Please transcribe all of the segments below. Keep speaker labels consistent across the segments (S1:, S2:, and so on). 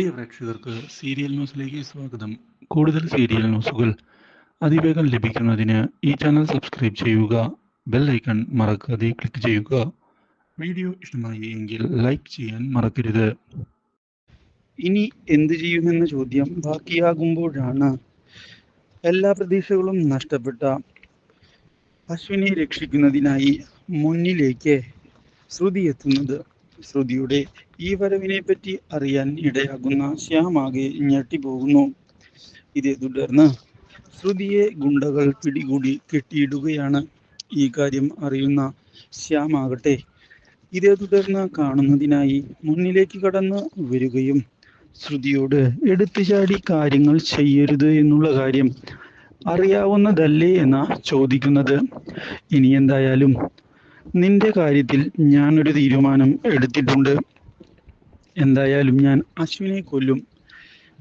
S1: പ്രിയ പ്രേക്ഷകർക്ക് സീരിയൽ ന്യൂസിലേക്ക് സ്വാഗതം. കൂടുതൽ സീരിയൽ ന്യൂസുകൾ അതിവേഗം ലഭിക്കുന്നതിന് ഈ ചാനൽ സബ്സ്ക്രൈബ് ചെയ്യുക ബെൽ ഐക്കൺ മറക്കാതെ ക്ലിക്ക് ചെയ്യുക. വീഡിയോ ഇഷ്ടമായി എങ്കിൽ ലൈക്ക് ചെയ്യാൻ മറക്കരുത്.
S2: ഇനി എന്ത് ചെയ്യുമെന്ന ചോദ്യം ബാക്കിയാകുമ്പോഴാണ് എല്ലാ പ്രതീക്ഷകളും നഷ്ടപ്പെട്ട അശ്വിനെ രക്ഷിക്കുന്നതിനായി മുന്നിലേക്ക് ശ്രുതി എത്തുന്നത്. ശ്രുതിയുടെ ഈ വരവിനെ പറ്റി അറിയാൻ ഇടയാകുന്ന ശ്യാമാകെ ഞെട്ടിപ്പോകുന്നു ഇതേ തുടർന്ന് ശ്രുതിയെ ഗുണ്ടകൾ പിടികൂടി കെട്ടിയിടുകയാണ് ഈ കാര്യം അറിയുന്ന ശ്യാമാകട്ടെ. ഇതേ തുടർന്ന് കാണുന്നതിനായി മുന്നിലേക്ക് കടന്ന് വരികയും ശ്രുതിയോട് എടുത്തു ചാടി കാര്യങ്ങൾ ചെയ്യരുത് എന്നുള്ള കാര്യം അറിയാവുന്നതല്ലേ എന്നാ ചോദിക്കുന്നത്. ഇനി എന്തായാലും നിന്റെ കാര്യത്തിൽ ഞാനൊരു തീരുമാനം എടുത്തിട്ടുണ്ട്. എന്തായാലും ഞാൻ അശ്വിനെ കൊല്ലും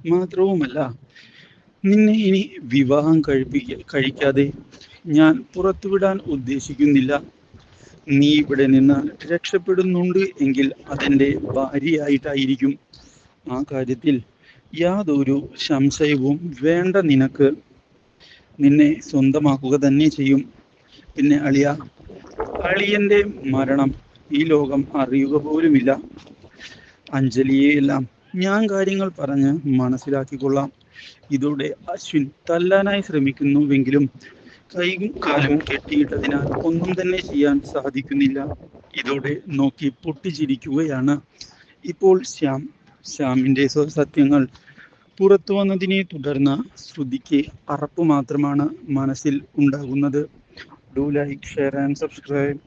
S2: മാത്രവുമല്ല നിന്നെ ഇനി വിവാഹം കഴിപ്പിക്ക കഴിക്കാതെ ഞാൻ പുറത്തുവിടാൻ ഉദ്ദേശിക്കുന്നില്ല. നീ ഇവിടെ നിന്ന് രക്ഷപ്പെടുന്നുണ്ട് എങ്കിൽ അതിന്റെ ഭാര്യയായിട്ടായിരിക്കും. ആ കാര്യത്തിൽ യാതൊരു സംശയവും വേണ്ട നിനക്ക്. നിന്നെ സ്വന്തമാക്കുക തന്നെ ചെയ്യും. പിന്നെ അളിയ അളിയന്റെ മരണം ഈ ലോകം അറിയുക പോലുമില്ല. അഞ്ജലിയെയെല്ലാം ഞാൻ കാര്യങ്ങൾ പറഞ്ഞ് മനസ്സിലാക്കിക്കൊള്ളാം. ഇതോടെ അശ്വിൻ തല്ലാനായി ശ്രമിക്കുന്നുവെങ്കിലും കൈയും കാലും കെട്ടിയിട്ടതിനാൽ ഒന്നും തന്നെ ചെയ്യാൻ സാധിക്കുന്നില്ല. ഇതോടെ നോക്കി പൊട്ടിച്ചിരിക്കുകയാണ്. ഇപ്പോൾ ശ്യാം ശ്യാമിന്റെ സത്യങ്ങൾ പുറത്തു വന്നതിനെ തുടർന്ന് ശ്രുതിക്ക് അറപ്പ് മാത്രമാണ് മനസ്സിൽ ഉണ്ടാകുന്നത്. Do like share and subscribe